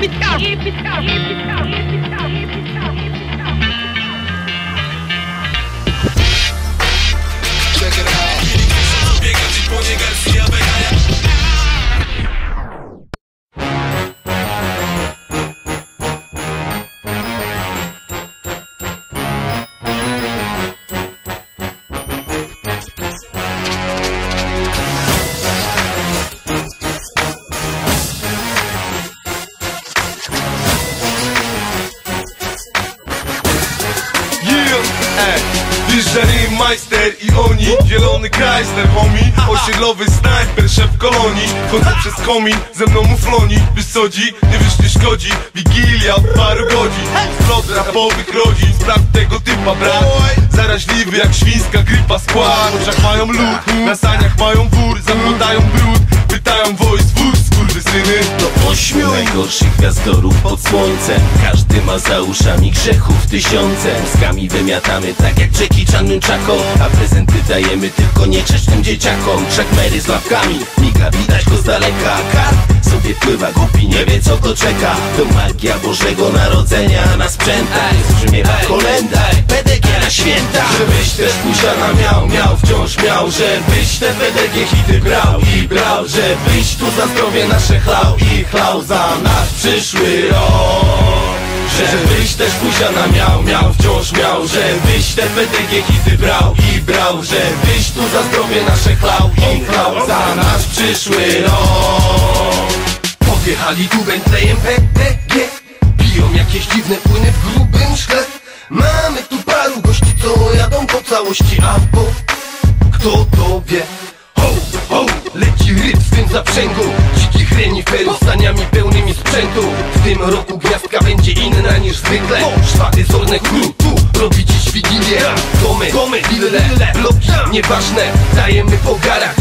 Yippee-cow! Yippee-cow! Wjeżdża majster i oni Zielony Chrysler, homie Osiedlowy snajper, szef kolonii. Chodzę przez komin, ze mną mufloni. Wiesz co dzi? Nie wiesz nie szkodzi? Wigilia od paru godzin Splot rapowych rodzin Sprawdź tego typa, brat. Zaraźliwy jak świńska grypa skład. W oczach mają lód, na saniach mają wór Zaglądają brud, pytają Do ośmiu najgorszych gwiazdorów pod słońcem. Każdy ma za uszami grzechów tysiące. Mózgami wymiatamy tak jak Jackie Chan Nunchako A prezenty dajemy tylko nieczesznym dzieciakom. Szakmery z łapkami, miga widać go z daleka. Kart sobie pływa głupi, nie wie co to czeka. To magia Bożego Narodzenia na sprzętach. Brzmiewa kolenda, święta. Żebyś też pusiana miał, miał wciąż miał Żebyś te PDG hity brał i brał Żebyś tu za zdrowie nasze chlał i chlał za nasz przyszły rok. Żebyś też pusiana miał, miał wciąż miał Żebyś te PDG hity brał i brał Żebyś tu za zdrowie nasze chlał i chlał za nasz przyszły rok. Podjechali tu Bentleyem PPG Piją jakieś dziwne płyny w grubym szkle. Mamy tu co jadą po całości Albo kto to wie? Ho, ho, leci ryb w tym zaprzęgu. Dzikich reniferów z staniami pełnymi sprzętu. W tym roku gwiazdka będzie inna niż zwykle. Szwaty zorne kru, tu robi dziś wigilię. Domy, domy, wille, bloki, nieważne. Dajemy po garach,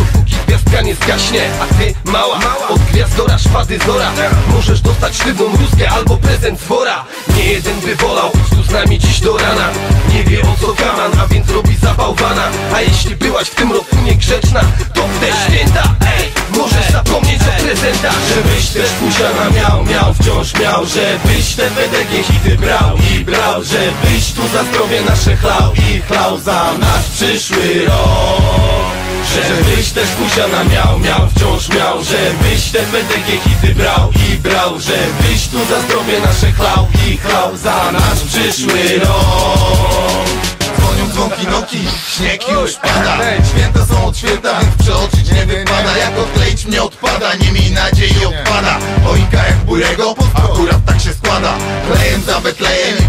gwiazdka nie zgaśnie A ty, mała, od gwiazdora szpady zora. Możesz dostać sztywną rózgę albo prezent z wora. Nie jeden by wolał być tu z nami dziś do rana. Nie wie o co kaman, a więc robi zabałwana A jeśli byłaś w tym roku niegrzeczna To w te święta, ej, możesz zapomnieć o prezentach Żebyś też pusiana miał, miał wciąż miał Żebyś te PDG hity brał i brał Żebyś tu za zdrowie nasze chlał i chlał za nasz przyszły rok Żebyś też pusiana miał, miał wciąż miał Żebyś te PDG hity brał. I brał Żebyś tu za zdrowie nasze chlał. I chlał za nasz przyszły rok. Dzwonią dzwonki noki, śnieg już pada. Święta są od święta, więc przeoczyć nie wypada. Jak odkleić mnie odpada, nie miej nadziei odpada. Choinka jak burego, akurat tak się składa. Klejem za Betlejem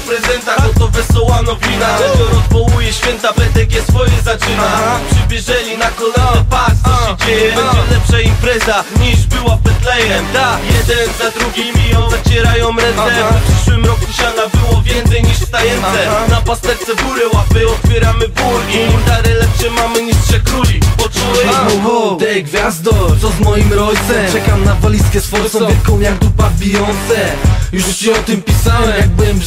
o prezentach, to wesoła nowina. Że odwołuje święta, BTG swoje zaczyna. Przybierzeli na kolana, patrz co się dzieje. Będzie lepsza impreza niż była w Betlejem. Da, jeden za drugim i on zacierają ręce. W przyszłym roku siana było więcej niż w Na pasterce bury łapy, otwieramy bór I dary lepsze mamy niż trzech króli. Poczułeś? Młody gwiazdor, co z moim rodzicem? Czekam na walizkę z forsą wielką jak dupa w Beyoncé. Już ci o tym pisałem, jak byłem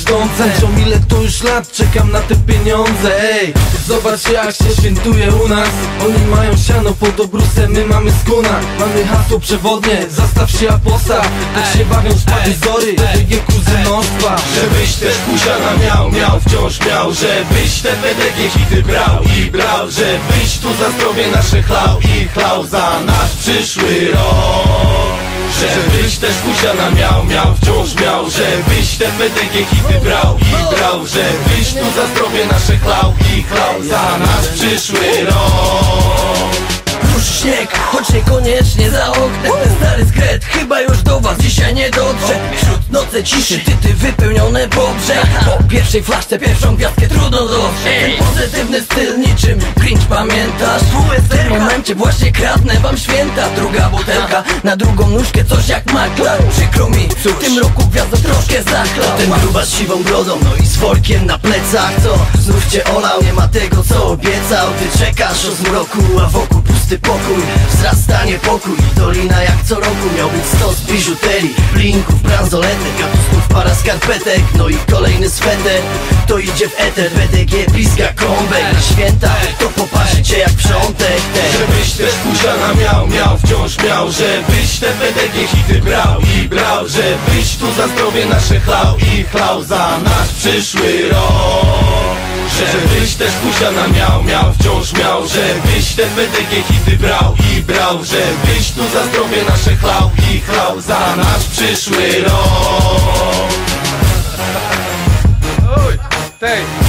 ile to już lat, czekam na te pieniądze Ej, zobacz jak się świętuje u nas. Oni mają siano pod obrusem, my mamy skuna. Mamy hasło przewodnie, zastaw się a postaw Tak się bawią szpady zory, drugie kuzynostwa. Żebyś też pusiana miał, miał wciąż miał. Żebyś te PDG hity brał i brał. Żebyś tu za zdrowie nasze chlał i chlał za nasz przyszły rok Żebyś też pusiana miał, miał wciąż miał Żebyś te PDG hity brał i brał Żebyś tu za zdrowie nasze chlał i chlał za nasz przyszły rok. Ruszy śnieg, choć niekoniecznie za oknem. Ten stary skret chyba już do was dzisiaj nie dotrze. Wśród nocy ciszy, tyty wypełnione po brzeg Po pierwszej flaszce pierwszą gwiazdkę trudno dostrzec Ten pozytywny styl niczym cringe pamiętasz? W tym momencie właśnie kradnę wam święta. Druga butelka, na drugą nóżkę coś jak maklar Przykro mi, w tym roku gwiazdo troszkę zachlał. Ten gruba z siwą brodą, no i z workiem na plecach Co? Znów cię olał, nie ma tego co obiecał. Ty czekasz o zmroku, a wokół pusty pokój. Wzrasta niepokój, dolina jak co roku. Miał być stos biżuterii, blinków, bransoletek Kapustów, para skarpetek, no i kolejny sweter. To idzie w eter, BDG, bliska kąbek. Na święta, to poparzy cię jak przątek ten. Żebyś też puszana miał, miał, wciąż miał Żebyś te PDG hity brał i brał. Żebyś tu za zdrowie nasze chlał i chlał za nasz przyszły rok Żebyś też puszana miał, miał, wciąż miał Żebyś te PDG hity brał i brał Żebyś tu za zdrowie nasze chlał i chlał za nasz przyszły rok. Oj, tej,